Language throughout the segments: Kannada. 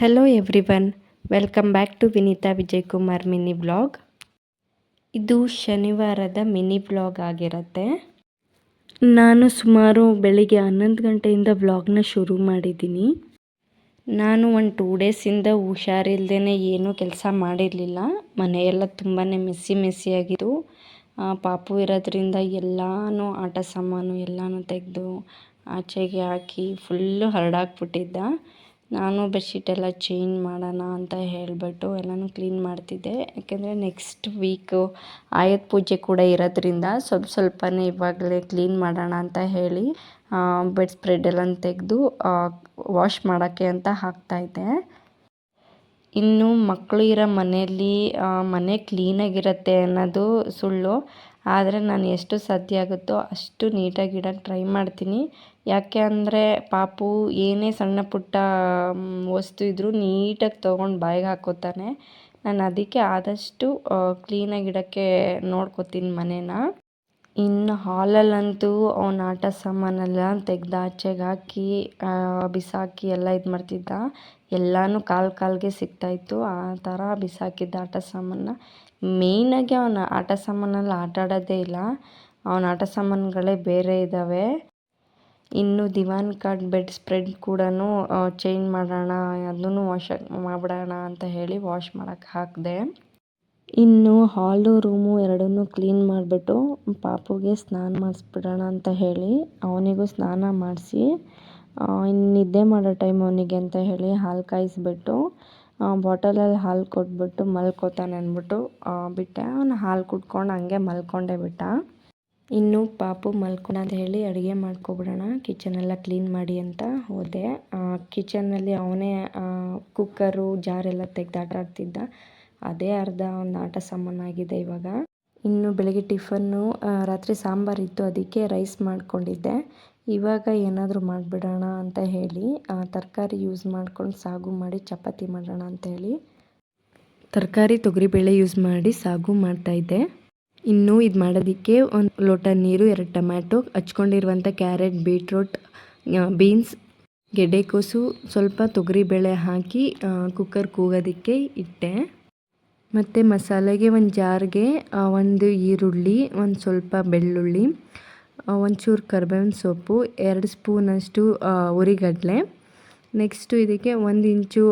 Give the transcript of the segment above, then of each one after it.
Hello everyone welcome back to Vineetha Vijay Kumar mini blog ಇದು ಶನಿವಾರದ ಮಿನಿ ಬ್ಲಾಗ್ ಆಗಿರುತ್ತೆ. ನಾನು ಸುಮಾರು ಬೆಳಿಗ್ಗೆ ಹನ್ನೊಂದು ಗಂಟೆಯಿಂದ ಬ್ಲಾಗ್ನ ಶುರು ಮಾಡಿದ್ದೀನಿ. ನಾನು ಒಂದು ಟೂ ಡೇಸಿಂದ ಹುಷಾರಿಲ್ದೇ ಏನೂ ಕೆಲಸ ಮಾಡಿರಲಿಲ್ಲ. ಮನೆಯೆಲ್ಲ ತುಂಬಾ ಮೆಸ್ಸಿ ಮೆಸ್ಸಿಯಾಗಿತ್ತು ಪಾಪು ಇರೋದ್ರಿಂದ ಎಲ್ಲನೂ ಆಟ ಸಾಮಾನು ಎಲ್ಲನೂ ತೆಗೆದು ಆಚೆಗೆ ಹಾಕಿ ಫುಲ್ಲು ಹರಡಾಕ್ಬಿಟ್ಟಿದ್ದ. ನಾನು ಬೆಡ್ಶೀಟೆಲ್ಲ ಚೇಂಜ್ ಮಾಡೋಣ ಅಂತ ಹೇಳಿಬಿಟ್ಟು ಎಲ್ಲನೂ ಕ್ಲೀನ್ ಮಾಡ್ತಿದ್ದೆ. ಯಾಕೆಂದರೆ ನೆಕ್ಸ್ಟ್ ವೀಕು ಆಯುಧ ಪೂಜೆ ಕೂಡ ಇರೋದ್ರಿಂದ ಸ್ವಲ್ಪ ಸ್ವಲ್ಪನೇ ಇವಾಗಲೇ ಕ್ಲೀನ್ ಮಾಡೋಣ ಅಂತ ಹೇಳಿ ಬೆಡ್ ಸ್ಪ್ರೆಡ್ ಎಲ್ಲ ತೆಗೆದು ವಾಶ್ ಮಾಡೋಕ್ಕೆ ಅಂತ ಹಾಕ್ತಾಯಿದ್ದೆ ಇನ್ನು ಮಕ್ಕಳು ಇರೋ ಮನೆಯಲ್ಲಿ ಮನೆ ಕ್ಲೀನಾಗಿರುತ್ತೆ ಅನ್ನೋದು ಸುಳ್ಳು. ಆದರೆ ನಾನು ಎಷ್ಟು ಸಾಧ್ಯ ಆಗುತ್ತೋ ಅಷ್ಟು ನೀಟಾಗಿ ಇಡೋಕ್ಕೆ ಟ್ರೈ ಮಾಡ್ತೀನಿ. ಯಾಕೆ ಅಂದರೆ ಪಾಪು ಏನೇ ಸಣ್ಣ ಪುಟ್ಟ ವಸ್ತು ಇದ್ದರೂ ನೀಟಾಗಿ ತೊಗೊಂಡು ಬಾಯಿಗೆ ಹಾಕೋತಾನೆ. ನಾನು ಅದಕ್ಕೆ ಆದಷ್ಟು ಕ್ಲೀನಾಗಿ ಇಡೋಕ್ಕೆ ನೋಡ್ಕೋತೀನಿ ಮನೇನ. ಇನ್ನು ಹಾಲಲ್ಲಂತೂ ಅವನ ಆಟ ಸಾಮಾನೆಲ್ಲ ತೆಗ್ದು ಆಚೆಗೆ ಹಾಕಿ ಬಿಸಾಕಿ ಎಲ್ಲ ಇದು ಮಾಡ್ತಿದ್ದ. ಎಲ್ಲನೂ ಕಾಲು ಕಾಲಿಗೆ ಸಿಗ್ತಾಯಿತ್ತು ಆ ಥರ ಬಿಸಾಕಿದ್ದ ಆಟ ಸಾಮಾನ. ಮೇಯ್ನಾಗಿ ಅವನ ಆಟ ಸಾಮಾನಲ್ಲಿ ಆಟ ಆಡೋದೇ ಇಲ್ಲ. ಅವನ ಆಟ ಸಾಮಾನುಗಳೇ ಬೇರೆ ಇದ್ದಾವೆ ಇನ್ನು ದಿವಾನ್ ಕಾರ್ಡ್ ಬೆಡ್ ಸ್ಪ್ರೆಡ್ ಕೂಡ ಚೇಂಜ್ ಮಾಡೋಣ, ಅದನ್ನು ವಾಶ್ ಮಾಡಿಬಿಡೋಣ ಅಂತ ಹೇಳಿ ವಾಶ್ ಮಾಡೋಕ್ಕೆ ಹಾಕಿದೆ. ಇನ್ನು ಹಾಲು ರೂಮು ಎರಡನ್ನೂ ಕ್ಲೀನ್ ಮಾಡಿಬಿಟ್ಟು ಪಾಪುಗೆ ಸ್ನಾನ ಮಾಡಿಸ್ಬಿಡೋಣ ಅಂತ ಹೇಳಿ ಅವನಿಗೂ ಸ್ನಾನ ಮಾಡಿಸಿ ಇನ್ನು ನಿದ್ದೆ ಮಾಡೋ ಟೈಮ್ ಅವನಿಗೆ ಅಂತ ಹೇಳಿ ಹಾಲು ಕಾಯಿಸ್ಬಿಟ್ಟು ಬಾಟಲಲ್ಲಿ ಹಾಲು ಕೊಟ್ಬಿಟ್ಟು ಮಲ್ಕೋತಾನೆ ಅಂದ್ಬಿಟ್ಟು ಬಿಟ್ಟೆ. ಅವನು ಹಾಲು ಕುಡ್ಕೊಂಡು ಹಂಗೆ ಮಲ್ಕೊಂಡೆ ಬಿಟ್ಟ. ಇನ್ನು ಪಾಪು ಅಂತ ಹೇಳಿ ಅಡುಗೆ ಮಾಡ್ಕೊಬಿಡೋಣ, ಕಿಚನೆಲ್ಲ ಕ್ಲೀನ್ ಮಾಡಿ ಅಂತ ಹೋದೆ. ಕಿಚನ್ನಲ್ಲಿ ಅವನೇ ಕುಕ್ಕರು, ಜಾರೆಲ್ಲ ತೆಗ್ದು ಆಟ ಆಡ್ತಿದ್ದ. ಅದೇ ಅರ್ಧ ಒಂದು ಆಟ ಸಾಮಾನಾಗಿದೆ ಇವಾಗ. ಇನ್ನು ಬೆಳಗ್ಗೆ ಟಿಫನ್ನು ರಾತ್ರಿ ಸಾಂಬಾರಿತ್ತು, ಅದಕ್ಕೆ ರೈಸ್ ಮಾಡ್ಕೊಂಡಿದ್ದೆ. ಇವಾಗ ಏನಾದರೂ ಮಾಡಿಬಿಡೋಣ ಅಂತ ಹೇಳಿ ತರಕಾರಿ ಯೂಸ್ ಮಾಡ್ಕೊಂಡು ಸಾಗು ಮಾಡಿ ಚಪಾತಿ ಮಾಡೋಣ ಅಂತ ಹೇಳಿ. ತರಕಾರಿ, ತೊಗರಿಬೇಳೆ ಯೂಸ್ ಮಾಡಿ ಸಾಗು ಮಾಡ್ತಾಯಿದ್ದೆ ಇನ್ನು ಇದು ಮಾಡೋದಕ್ಕೆ ಒಂದು ಲೋಟ ನೀರು, ಎರಡು ಟೊಮ್ಯಾಟೊ ಹಚ್ಕೊಂಡಿರುವಂಥ ಕ್ಯಾರೆಟ್, ಬೀಟ್ರೋಟ್ ಬೀನ್ಸ್, ಗೆಡ್ಡೆಕೋಸು, ಸ್ವಲ್ಪ ತೊಗರಿಬೇಳೆ ಹಾಕಿ ಕುಕ್ಕರ್ ಕೂಗೋದಕ್ಕೆ ಇಟ್ಟೆ. ಮತ್ತು ಮಸಾಲೆಗೆ ಒಂದು ಜಾರ್ಗೆ ಒಂದು ಈರುಳ್ಳಿ, ಒಂದು ಸ್ವಲ್ಪ ಬೆಳ್ಳುಳ್ಳಿ ಒಂಚೂರು ಕರ್ಬೇವಿನ ಸೊಪ್ಪು, ಎರಡು ಸ್ಪೂನಷ್ಟು ಉರಿಗಡಲೆ. ನೆಕ್ಸ್ಟು ಇದಕ್ಕೆ ಒಂದು ಇಂಚು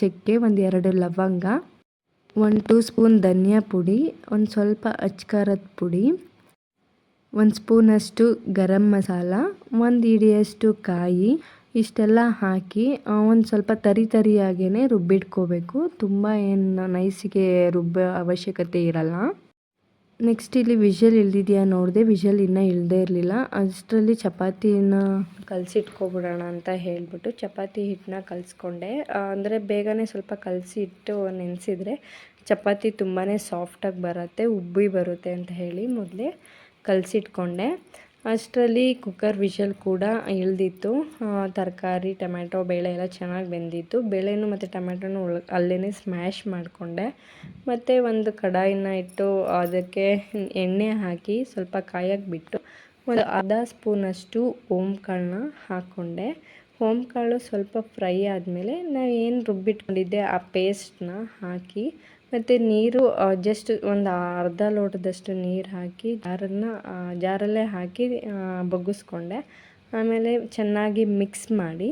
ಚಕ್ಕೆ, ಒಂದು ಎರಡು ಲವಂಗ, ಒಂದು ಟೂ ಸ್ಪೂನ್ ಧನಿಯಾ ಪುಡಿ, ಒಂದು ಸ್ವಲ್ಪ ಅಚ್ಕಾರದ ಪುಡಿ, ಒಂದು ಸ್ಪೂನಷ್ಟು ಗರಂ ಮಸಾಲ, ಒಂದು ಹಿಡಿಯಷ್ಟು ಕಾಯಿ, ಇಷ್ಟೆಲ್ಲ ಹಾಕಿ ಒಂದು ಸ್ವಲ್ಪ ತರಿ ತರಿಯಾಗೇ ರುಬ್ಬಿಟ್ಕೋಬೇಕು. ತುಂಬ ಏನು ನೈಸಿಗೆ ರುಬ್ಬ ಅವಶ್ಯಕತೆ ಇರಲ್ಲ. ನೆಕ್ಸ್ಟ್ ಇಲ್ಲಿ ವಿಷಲ್ ಇಲ್ದಿದೆಯಾ ನೋಡಿದೆ ವಿಷಲ್ ಇನ್ನೂ ಇಲ್ಲದೇ ಇರಲಿಲ್ಲ. ಅಷ್ಟರಲ್ಲಿ ಚಪಾತಿನ ಕಲಸಿಟ್ಕೊಬಿಡೋಣ ಅಂತ ಹೇಳಿಬಿಟ್ಟು ಚಪಾತಿ ಹಿಟ್ಟನ್ನ ಕಲಿಸ್ಕೊಂಡೆ. ಅಂದರೆ ಬೇಗನೆ ಸ್ವಲ್ಪ ಕಲಸಿ ಇಟ್ಟು ನೆನೆಸಿದ್ರೆ ಚಪಾತಿ ತುಂಬಾ ಸಾಫ್ಟಾಗಿ ಬರುತ್ತೆ, ಉಬ್ಬಿ ಬರುತ್ತೆ ಅಂತ ಹೇಳಿ ಮೊದಲೇ ಕಲಸಿಟ್ಕೊಂಡೆ. ಅಷ್ಟರಲ್ಲಿ ಕುಕ್ಕರ್ ವಿಷಲ್ ಕೂಡ ಇಳಿದಿತ್ತು. ತರಕಾರಿ, ಟೊಮ್ಯಾಟೊ, ಬೇಳೆ ಎಲ್ಲ ಚೆನ್ನಾಗಿ ಬೆಂದಿತ್ತು. ಬೇಳೆನೂ ಮತ್ತು ಟೊಮ್ಯಾಟೊನು ಒಳ ಅಲ್ಲೇ ಸ್ಮ್ಯಾಶ್ ಮಾಡಿಕೊಂಡೆ. ಮತ್ತು ಒಂದು ಕಡಾಯಿನ ಇಟ್ಟು ಅದಕ್ಕೆ ಎಣ್ಣೆ ಹಾಕಿ ಸ್ವಲ್ಪ ಕಾಯಕ್ಕೆ ಬಿಟ್ಟು ಒಂದು ಅರ್ಧ ಸ್ಪೂನಷ್ಟು ಓಂಕಾಳನ್ನ ಹಾಕ್ಕೊಂಡೆ ಓಂಕಾಳು ಸ್ವಲ್ಪ ಫ್ರೈ ಆದಮೇಲೆ ನಾವು ಏನು ರುಬ್ಬಿಟ್ಕೊಂಡಿದ್ದೆ ಆ ಪೇಸ್ಟನ್ನ ಹಾಕಿ ಮತ್ತು ನೀರು ಜಸ್ಟ್ ಒಂದು ಅರ್ಧ ಲೋಟದಷ್ಟು ನೀರು ಹಾಕಿ, ಜಾರನ್ನು ಜಾರಲ್ಲೇ ಹಾಕಿ ಬಗ್ಗಿಸ್ಕೊಂಡೆ. ಆಮೇಲೆ ಚೆನ್ನಾಗಿ ಮಿಕ್ಸ್ ಮಾಡಿ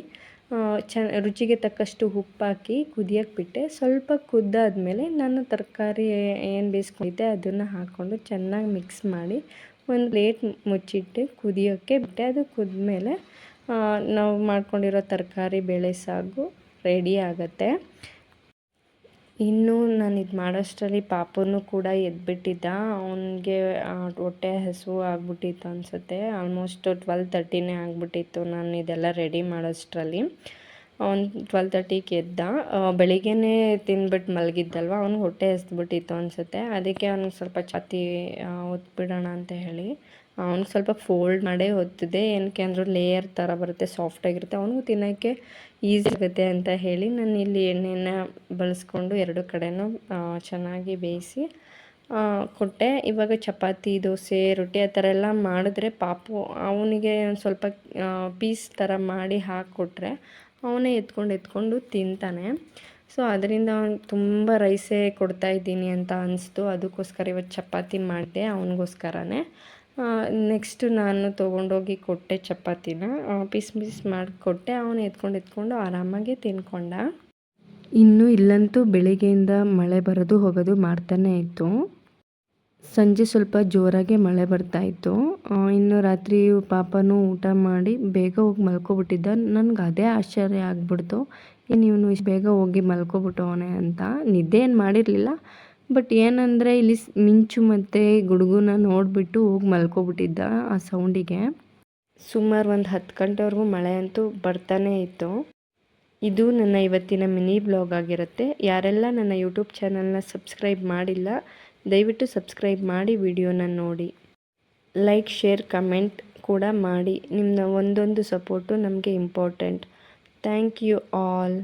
ಚ, ರುಚಿಗೆ ತಕ್ಕಷ್ಟು ಉಪ್ಪಾಕಿ ಕುದಿಯೋಕ್ಕೆ ಬಿಟ್ಟೆ. ಸ್ವಲ್ಪ ಕುದ್ದಾದಮೇಲೆ ನಾನು ತರಕಾರಿ ಏನು ಬೇಯಿಸ್ಕೊಂಡಿದ್ದೆ ಅದನ್ನು ಹಾಕ್ಕೊಂಡು ಚೆನ್ನಾಗಿ ಮಿಕ್ಸ್ ಮಾಡಿ, ಒಂದು ಪ್ಲೇಟ್ ಮುಚ್ಚಿಟ್ಟು ಕುದಿಯೋಕ್ಕೆ ಬಿಟ್ಟೆ. ಅದು ಕುದ್ಮೇಲೆ ನಾವು ಮಾಡ್ಕೊಂಡಿರೋ ತರಕಾರಿ, ಬೇಳೆ ಸಾಗು ರೆಡಿ ಆಗುತ್ತೆ. ಇನ್ನು ನಾನು ಇದು ಮಾಡೋಷ್ಟರಲ್ಲಿ ಪಾಪುನು ಕೂಡ ಎದ್ಬಿಟ್ಟಿದ್ದ. ಅವನಿಗೆ ಹೊಟ್ಟೆ ಹಸು ಆಗ್ಬಿಟ್ಟಿತ್ತು ಅನಿಸುತ್ತೆ. ಆಲ್ಮೋಸ್ಟ್ ಟ್ವೆಲ್ ತರ್ಟಿನೇ ಆಗಿಬಿಟ್ಟಿತ್ತು ನಾನು ಇದೆಲ್ಲ ರೆಡಿ ಮಾಡೋಷ್ಟರಲ್ಲಿ. ಅವ್ನು ಟ್ವೆಲ್ ತರ್ಟಿಗೆ ಎದ್ದ. ಬೆಳಿಗ್ಗೆನೇ ತಿಂದ್ಬಿಟ್ಟು ಮಲಗಿದ್ದಲ್ವ, ಅವ್ನಿಗೆ ಹೊಟ್ಟೆ ಹಸ್ದ್ಬಿಟ್ಟಿತ್ತು ಅನಿಸುತ್ತೆ. ಅದಕ್ಕೆ ಅವ್ನಿಗೆ ಸ್ವಲ್ಪ ಚಾತಿ ಒತ್ಬಿಡೋಣ ಅಂತ ಹೇಳಿ. ಅವ್ನಿಗೆ ಸ್ವಲ್ಪ ಫೋಲ್ಡ್ ಮಾಡೇ ಹೊತ್ತಿದೆ ಏನಕ್ಕೆ ಅಂದ್ರೆ ಲೇಯರ್ ಥರ ಬರುತ್ತೆ ಸಾಫ್ಟಾಗಿರುತ್ತೆ ಅವನಿಗೂ ತಿನ್ನೋಕ್ಕೆ ಈಸಿ ಆಗುತ್ತೆ ಅಂತ ಹೇಳಿ ನಾನು ಇಲ್ಲಿ ಎಣ್ಣೆನ ಬಳಸ್ಕೊಂಡು ಎರಡು ಕಡೆನೂ ಚೆನ್ನಾಗಿ ಬೇಯಿಸಿ ಕೊಟ್ಟೆ. ಇವಾಗ ಚಪಾತಿ, ದೋಸೆ, ರೊಟ್ಟಿ ಆ ಥರ ಎಲ್ಲ ಮಾಡಿದ್ರೆ ಪಾಪು, ಅವನಿಗೆ ಒಂದು ಸ್ವಲ್ಪ ಪೀಸ್ ಥರ ಮಾಡಿ ಹಾಕಿಕೊಟ್ರೆ ಅವನೇ ಎತ್ಕೊಂಡು ಎತ್ಕೊಂಡು ತಿಂತಾನೆ. ಸೊ ಅದರಿಂದ ಅವ್ನು ತುಂಬ ರೈಸೇ ಕೊಡ್ತಾ ಇದ್ದೀನಿ ಅಂತ ಅನಿಸ್ತು. ಅದಕ್ಕೋಸ್ಕರ ಇವತ್ತು ಚಪಾತಿ ಮಾಡಿದೆ ಅವನಿಗೋಸ್ಕರನೇ. ನೆಕ್ಸ್ಟು ನಾನು ತೊಗೊಂಡೋಗಿ ಕೊಟ್ಟೆ ಚಪಾತಿನ. ಪೀಸ್ ಪೀಸ್ ಮಾಡಿಕೊಟ್ಟೆ ಅವನು ಎತ್ಕೊಂಡು ಎತ್ಕೊಂಡು ಆರಾಮಾಗಿ ತಿನ್ಕೊಂಡ. ಇನ್ನು ಇಲ್ಲಂತೂ ಬೆಳಿಗ್ಗೆಯಿಂದ ಮಳೆ ಬರೋದು ಹೋಗೋದು ಮಾಡ್ತಾನೆ ಇತ್ತು. ಸಂಜೆ ಸ್ವಲ್ಪ ಜೋರಾಗಿ ಮಳೆ ಬರ್ತಾ ಇತ್ತು. ಇನ್ನು ರಾತ್ರಿ ಪಾಪನೂ ಊಟ ಮಾಡಿ ಬೇಗ ಹೋಗಿ ಮಲ್ಕೊಬಿಟ್ಟಿದ್ದ. ನನಗೆ ಅದೇ ಆಶ್ಚರ್ಯ ಆಗ್ಬಿಡ್ತು. ಇನ್ನು ಇವನು ಬೇಗ ಹೋಗಿ ಮಲ್ಕೊಬಿಟ್ಟವನೇ ಅಂತ. ನಿದ್ದೆ ಏನು ಮಾಡಿರಲಿಲ್ಲ. ಬಟ್ ಏನಂದರೆ ಇಲ್ಲಿ ಮಿಂಚು ಮತ್ತು ಗುಡುಗುನ ನೋಡಿಬಿಟ್ಟು ಹೋಗಿ ಮಲ್ಕೊಬಿಟ್ಟಿದ್ದ ಆ ಸೌಂಡಿಗೆ. ಸುಮಾರು ಒಂದು ಹತ್ತು ಗಂಟೆವರೆಗೂ ಮಳೆ ಅಂತೂ ಬರ್ತಾನೆ ಇತ್ತು. ಇದು ನನ್ನ ಇವತ್ತಿನ ಮಿನಿ ಬ್ಲಾಗ್ ಆಗಿರುತ್ತೆ. ಯಾರೆಲ್ಲ ನನ್ನ ಯೂಟ್ಯೂಬ್ ಚಾನಲ್ನ ಸಬ್ಸ್ಕ್ರೈಬ್ ಮಾಡಿಲ್ಲ, ದಯವಿಟ್ಟು ಸಬ್ಸ್ಕ್ರೈಬ್ ಮಾಡಿ ವಿಡಿಯೋನ ನೋಡಿ. ಲೈಕ್, ಶೇರ್, ಕಮೆಂಟ್ ಕೂಡ ಮಾಡಿ. ನಿಮ್ಮ ಒಂದೊಂದು ಸಪೋರ್ಟು ನಮಗೆ ಇಂಪಾರ್ಟೆಂಟ್. Thank you all.